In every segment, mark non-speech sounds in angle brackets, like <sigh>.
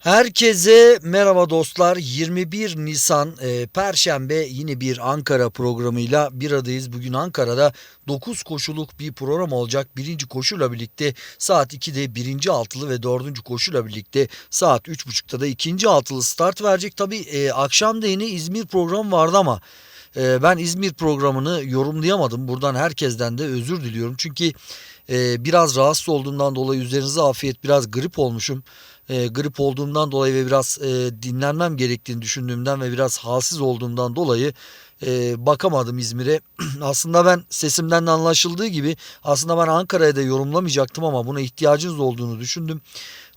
Herkese merhaba dostlar. 21 Nisan e, Perşembe yine bir Ankara programıyla bir adayız. Bugün Ankara'da 9 koşuluk bir program olacak. Birinci koşuyla birlikte saat 2'de birinci altılı ve dördüncü koşuyla birlikte saat 3.30'da da ikinci altılı start verecek. Tabi e, akşam da yine İzmir programı vardı ama e, ben İzmir programını yorumlayamadım. Buradan herkesten de özür diliyorum. Çünkü e, biraz rahatsız olduğumdan dolayı üzerinize afiyet biraz grip olmuşum e, grip olduğumdan dolayı ve biraz e, dinlenmem gerektiğini düşündüğümden ve biraz halsiz olduğumdan dolayı e, bakamadım İzmir'e. <clears throat> aslında ben sesimden de anlaşıldığı gibi aslında ben Ankara'ya da yorumlamayacaktım ama buna ihtiyacınız olduğunu düşündüm.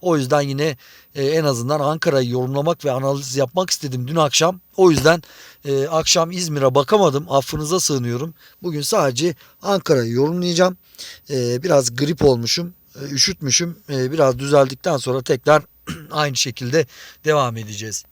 O yüzden yine e, en azından Ankara'yı yorumlamak ve analiz yapmak istedim dün akşam. O yüzden e, akşam İzmir'e bakamadım. Affınıza sığınıyorum. Bugün sadece Ankara'yı yorumlayacağım. E, biraz grip olmuşum. E, üşütmüşüm. E, biraz düzeldikten sonra tekrar <clears throat> aynı şekilde devam edeceğiz.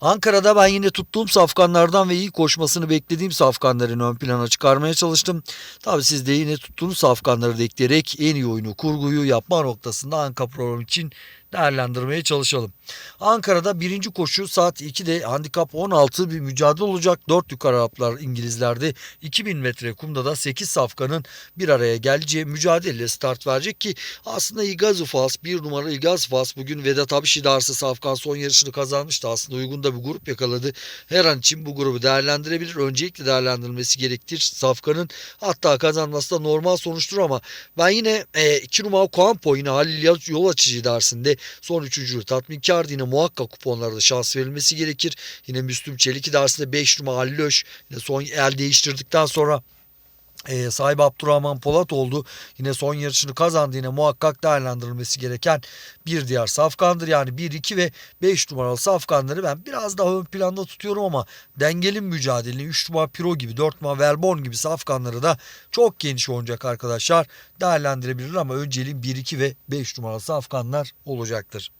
Ankara'da ben yine tuttuğum safkanlardan ve iyi koşmasını beklediğim safkanların ön plana çıkarmaya çalıştım. Tabi siz de yine tuttuğunuz safkanları da ekleyerek en iyi oyunu kurguyu yapma noktasında Anka program için değerlendirmeye çalışalım. Ankara'da birinci koşu saat 2'de handikap 16 bir mücadele olacak. 4 yukarı Araplar İngilizlerde 2000 metre kumda da 8 safkanın bir araya geleceği mücadele start verecek ki aslında İgaz Ufas bir numara İgaz Ufas bugün Vedat Abişi Darsı Safkan son yarışını kazanmıştı. Aslında uygun da bir grup yakaladı. Her an için bu grubu değerlendirebilir. Öncelikle değerlendirilmesi gerektir. Safkanın hatta kazanması da normal sonuçtur ama ben yine 2 e, numara Kuampo yine Halil yol açıcı dersinde son üçüncülük tatminkar yine muhakkak kuponlarda şans verilmesi gerekir. Yine Müslüm Çelik idaresinde 5 numara Halil yine son el değiştirdikten sonra e, sahibi Abdurrahman Polat oldu. Yine son yarışını kazandı. Yine muhakkak değerlendirilmesi gereken bir diğer safkandır. Yani 1, 2 ve 5 numaralı safkanları ben biraz daha ön planda tutuyorum ama dengeli mücadelenin 3 numara Piro gibi 4 numara Velbon gibi safkanları da çok geniş oynayacak arkadaşlar. Değerlendirebilir ama önceliğin 1, 2 ve 5 numaralı safkanlar olacaktır.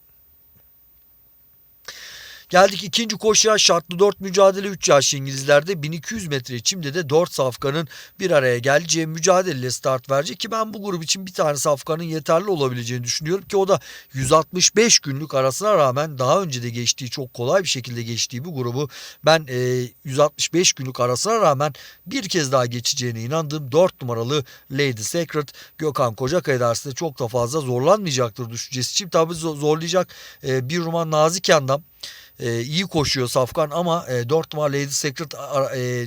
Geldik ikinci koşuya. Şartlı 4 mücadele. 3 yaş İngilizlerde 1200 metre çimde de 4 safkanın bir araya geleceği mücadeleyle start verecek. Ki ben bu grup için bir tane safkanın yeterli olabileceğini düşünüyorum ki o da 165 günlük arasına rağmen daha önce de geçtiği çok kolay bir şekilde geçtiği bu grubu ben e, 165 günlük arasına rağmen bir kez daha geçeceğine inandığım 4 numaralı Lady Secret Gökhan Kocakaya dersinde çok da fazla zorlanmayacaktır düşüncesi için. Tabi zorlayacak e, bir numara Nazik Yandam e, iyi koşuyor Safkan ama e, 4 numara Lady Secret e,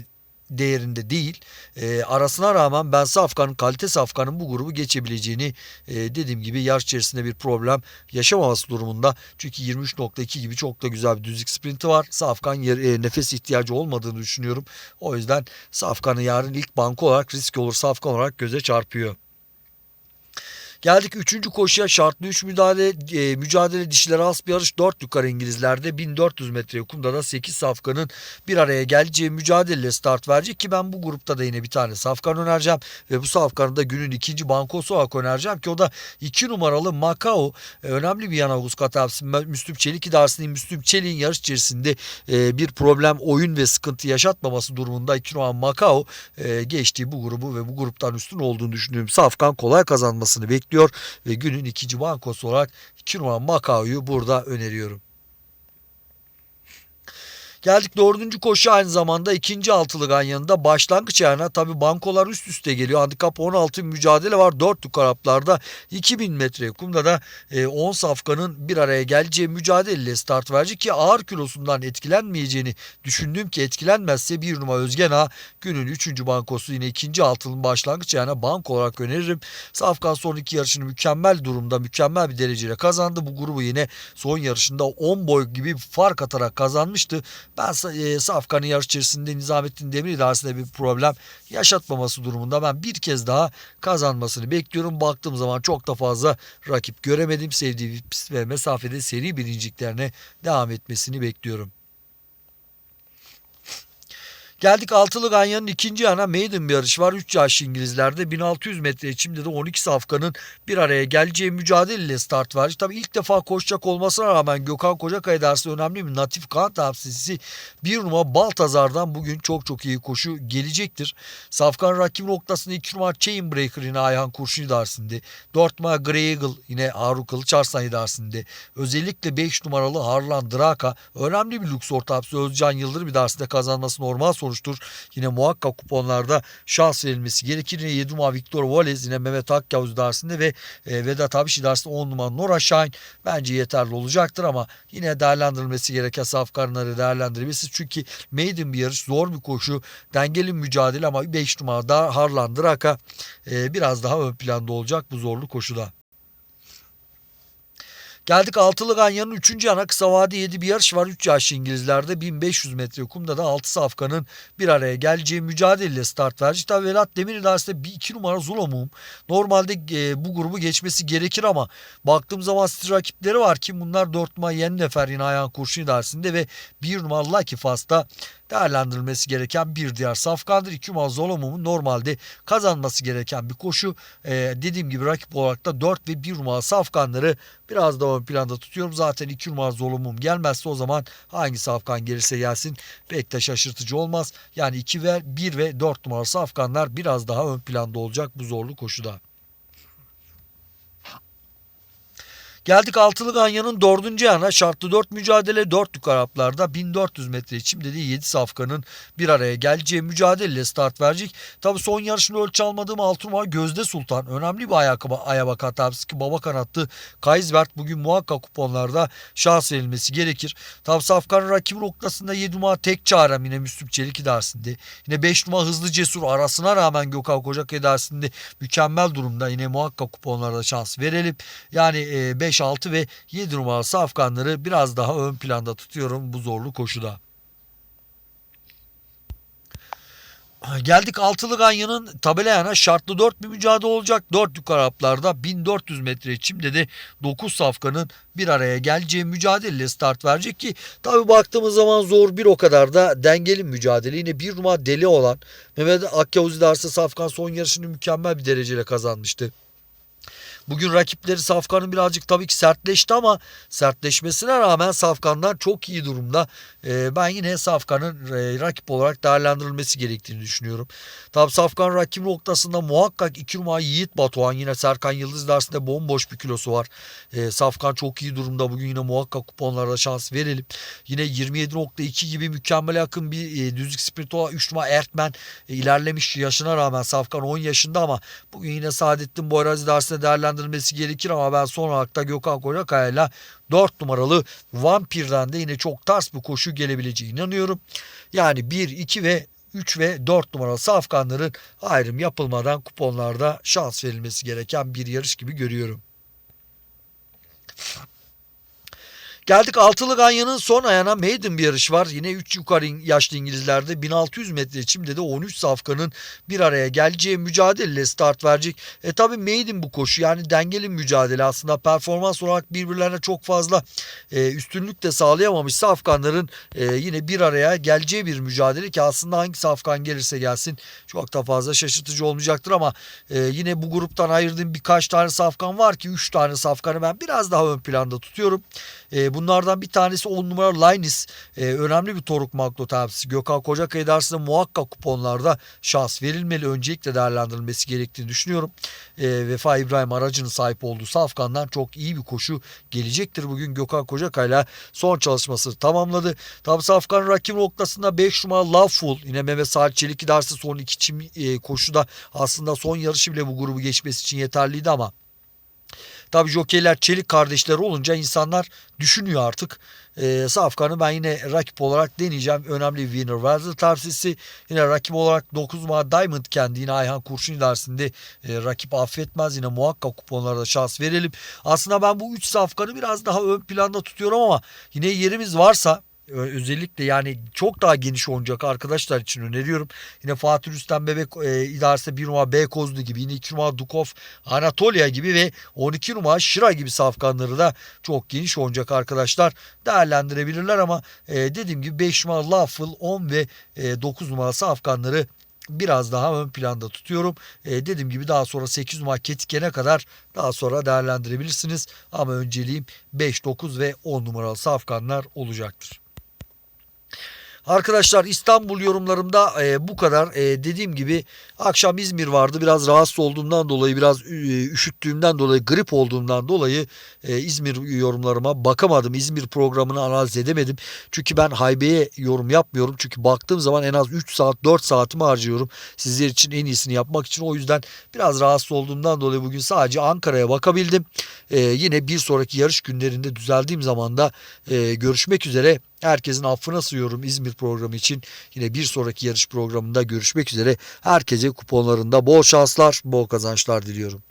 değerinde değil. E, arasına rağmen ben Safkan'ın kalite Safkan'ın bu grubu geçebileceğini e, dediğim gibi yarış içerisinde bir problem yaşamaması durumunda. Çünkü 23.2 gibi çok da güzel bir düzlük sprinti var. Safkan yer, e, nefes ihtiyacı olmadığını düşünüyorum. O yüzden Safkan'ı yarın ilk banko olarak risk olur Safkan olarak göze çarpıyor. Geldik 3. koşuya. Şartlı 3 müdahale e, mücadele dişiler az bir yarış. 4 yukarı İngilizlerde 1400 metre kumda da 8 safkanın bir araya geleceği mücadeleyle start verecek. Ki ben bu grupta da yine bir tane safkan önereceğim. Ve bu safkanı da günün ikinci bankosu olarak önereceğim ki o da 2 numaralı Macao. E, önemli bir yana Uzkat abisi Müslüm Çelik idaresinin Müslüm Çelik'in yarış içerisinde e, bir problem oyun ve sıkıntı yaşatmaması durumunda 2 numaralı Macao e, geçtiği bu grubu ve bu gruptan üstün olduğunu düşündüğüm safkan kolay kazanmasını bekliyorum bekliyor ve günün ikinci bankosu olarak 2 numara Makao'yu burada öneriyorum. Geldik dördüncü koşu aynı zamanda ikinci altılı ganyanında başlangıç ayağına tabi bankolar üst üste geliyor. Handikap 16 mücadele var. 4 yukaraplarda 2000 metre kumda da 10 e, safkanın bir araya geleceği mücadeleyle start verecek ki ağır kilosundan etkilenmeyeceğini düşündüğüm ki etkilenmezse bir numara Özgen Ağa günün 3. bankosu yine ikinci altının başlangıç ayağına banko olarak öneririm. Safkan son iki yarışını mükemmel durumda mükemmel bir dereceyle kazandı. Bu grubu yine son yarışında 10 boy gibi fark atarak kazanmıştı. Ben e, Safkan'ın yarış içerisinde Nizamettin Demir idaresinde bir problem yaşatmaması durumunda ben bir kez daha kazanmasını bekliyorum. Baktığım zaman çok da fazla rakip göremedim. Sevdiği pist ve mesafede seri birinciliklerine devam etmesini bekliyorum. Geldik altılı ganyanın ikinci yana maiden bir yarış var. 3 yaş İngilizlerde 1600 metre içimde de 12 safkanın bir araya geleceği mücadeleyle start var. Tabii ilk defa koşacak olmasına rağmen Gökhan Kocakaya dersi önemli bir natif kan tavsiyesi bir numara Baltazar'dan bugün çok çok iyi koşu gelecektir. Safkan rakip noktasında 2 numara Chainbreaker yine Ayhan Kurşun idaresinde. 4 numara Grey Eagle yine Harun Kılıç Arslan idaresinde. Özellikle 5 numaralı Harlan Draka önemli bir lüks ortapsı Özcan Yıldırım idaresinde kazanması normal sonuçtur. Yine muhakkak kuponlarda şans verilmesi gerekir. Yine 7 numara Victor Wallace yine Mehmet Akyavuz idaresinde ve e, Vedat Abiş idaresinde 10 numara Nora Şahin bence yeterli olacaktır ama yine değerlendirilmesi gereken safkanları değerlendirilmesi çünkü maiden bir yarış zor bir koşu dengeli mücadele ama 5 numarada Harlan Draka e, biraz daha ön planda olacak bu zorlu koşuda. Geldik altılı ganyanın 3. yana kısa vade 7 bir yarış var. 3 yaşlı İngilizlerde 1500 metre kumda da 6 safkanın bir araya geleceği mücadeleyle start verecek. Tabii Velat Demir bir 2 numara Zulomum. Normalde e, bu grubu geçmesi gerekir ama baktığım zaman rakipleri var ki bunlar 4 numara Yennefer yine Ayhan Kurşun idaresinde ve 1 numara Lucky Fast'ta değerlendirilmesi gereken bir diğer safkandır. 2 numara Zolomum'un normalde kazanması gereken bir koşu. Ee, dediğim gibi rakip olarak da 4 ve 1 numara safkanları biraz daha ön planda tutuyorum. Zaten 2 numara Zolomum gelmezse o zaman hangi safkan gelirse gelsin pek de şaşırtıcı olmaz. Yani 2 ve 1 ve 4 numara safkanlar biraz daha ön planda olacak bu zorlu koşuda. Geldik altılı ganyanın dördüncü yana şartlı 4 mücadele 4 yukarı Araplarda 1400 metre için dediği 7 safkanın bir araya geleceği mücadeleyle start verecek. Tabi son yarışını ölçü almadığım altı numara Gözde Sultan. Önemli bir ayakkabı ayabak hatabısı ki baba kanattı. Kaysbert bugün muhakkak kuponlarda şans verilmesi gerekir. Tabi safkanın rakibi noktasında 7 numara tek çarem yine Müslüm Çelik idaresinde. Yine 5 numara hızlı cesur arasına rağmen Gökhan Kocak idaresinde mükemmel durumda. Yine muhakkak kuponlarda şans verelim. Yani 5 5, 6 ve 7 numaralı Afganları biraz daha ön planda tutuyorum bu zorlu koşuda. Geldik altılı ganyanın tabelayana şartlı 4 bir mücadele olacak. 4 yukarı Araplarda 1400 metre çimde de 9 safkanın bir araya geleceği mücadeleyle start verecek ki tabi baktığımız zaman zor bir o kadar da dengeli mücadele. Yine bir numara deli olan Mehmet Akyavuz Darsı Safkan son yarışını mükemmel bir dereceyle kazanmıştı. Bugün rakipleri Safkan'ın birazcık tabii ki sertleşti ama sertleşmesine rağmen Safkan'dan çok iyi durumda. Ee, ben yine Safkan'ın e, rakip olarak değerlendirilmesi gerektiğini düşünüyorum. Tabii Safkan rakip noktasında muhakkak 2 numara Yiğit Batuhan yine Serkan Yıldız dersinde bomboş bir kilosu var. Ee, Safkan çok iyi durumda. Bugün yine muhakkak kuponlarda şans verelim. Yine 27.2 gibi mükemmel yakın bir e, düzlük sprint olan 3 numara Ertmen e, ilerlemiş yaşına rağmen Safkan 10 yaşında ama bugün yine Saadettin Boyraz dersinde değerlendirilmesi değerlendirilmesi gerekir ama ben son olarak da Gökhan Kocakaya ile 4 numaralı Vampir'den de yine çok ters bir koşu gelebileceğine inanıyorum. Yani 1, 2 ve 3 ve 4 numaralı safkanların ayrım yapılmadan kuponlarda şans verilmesi gereken bir yarış gibi görüyorum. Geldik altılı ganyanın son ayağına maiden bir yarış var. Yine 3 yukarı yaşlı İngilizlerde 1600 metre çimde de 13 safkanın bir araya geleceği mücadeleyle start verecek. E tabi maiden bu koşu yani dengeli mücadele aslında performans olarak birbirlerine çok fazla e, üstünlük de sağlayamamış safkanların e, yine bir araya geleceği bir mücadele ki aslında hangi safkan gelirse gelsin çok da fazla şaşırtıcı olmayacaktır ama e, yine bu gruptan ayırdığım birkaç tane safkan var ki 3 tane safkanı ben biraz daha ön planda tutuyorum. E, bunlardan bir tanesi 10 numara Linus. E, önemli bir Toruk Magno tabisi. Gökhan Kocakaya dersinde muhakkak kuponlarda şans verilmeli. Öncelikle değerlendirilmesi gerektiğini düşünüyorum. E, Vefa İbrahim aracının sahip olduğu Safkan'dan çok iyi bir koşu gelecektir. Bugün Gökhan Kocakay'la son çalışması tamamladı. Tabi Safkan'ın rakip noktasında 5 numara Loveful. Yine Mehmet Salih Çelik dersi son iki çim, e, koşuda aslında son yarışı bile bu grubu geçmesi için yeterliydi ama Tabi jokeyler çelik kardeşler olunca insanlar düşünüyor artık. E, Safkan'ı ben yine rakip olarak deneyeceğim. Önemli winner vardı tavsiyesi. Yine rakip olarak 9 numara Diamond kendi yine Ayhan Kurşun dersinde e, rakip affetmez. Yine muhakkak kuponlarda şans verelim. Aslında ben bu 3 Safkan'ı biraz daha ön planda tutuyorum ama yine yerimiz varsa Özellikle yani çok daha geniş oynayacak arkadaşlar için öneriyorum. Yine Fatih Rüstem Bebek e, idaresinde 1 numara Beykozlu gibi yine 2 numara Dukov Anatolia gibi ve 12 numara Şira gibi safkanları da çok geniş oynayacak arkadaşlar. Değerlendirebilirler ama e, dediğim gibi 5 numara Lawful 10 ve e, 9 numara safkanları biraz daha ön planda tutuyorum. E, dediğim gibi daha sonra 8 numara Ketikene kadar daha sonra değerlendirebilirsiniz. Ama önceliğim 5, 9 ve 10 numaralı safkanlar olacaktır. Arkadaşlar İstanbul yorumlarımda e, bu kadar. E, dediğim gibi akşam İzmir vardı. Biraz rahatsız olduğumdan dolayı, biraz e, üşüttüğümden dolayı, grip olduğumdan dolayı e, İzmir yorumlarıma bakamadım. İzmir programını analiz edemedim. Çünkü ben haybeye yorum yapmıyorum. Çünkü baktığım zaman en az 3 saat, 4 saatimi harcıyorum. Sizler için en iyisini yapmak için. O yüzden biraz rahatsız olduğumdan dolayı bugün sadece Ankara'ya bakabildim. E, yine bir sonraki yarış günlerinde düzeldiğim zaman da e, görüşmek üzere. Herkesin affına sığıyorum İzmir programı için. Yine bir sonraki yarış programında görüşmek üzere. Herkese kuponlarında bol şanslar, bol kazançlar diliyorum.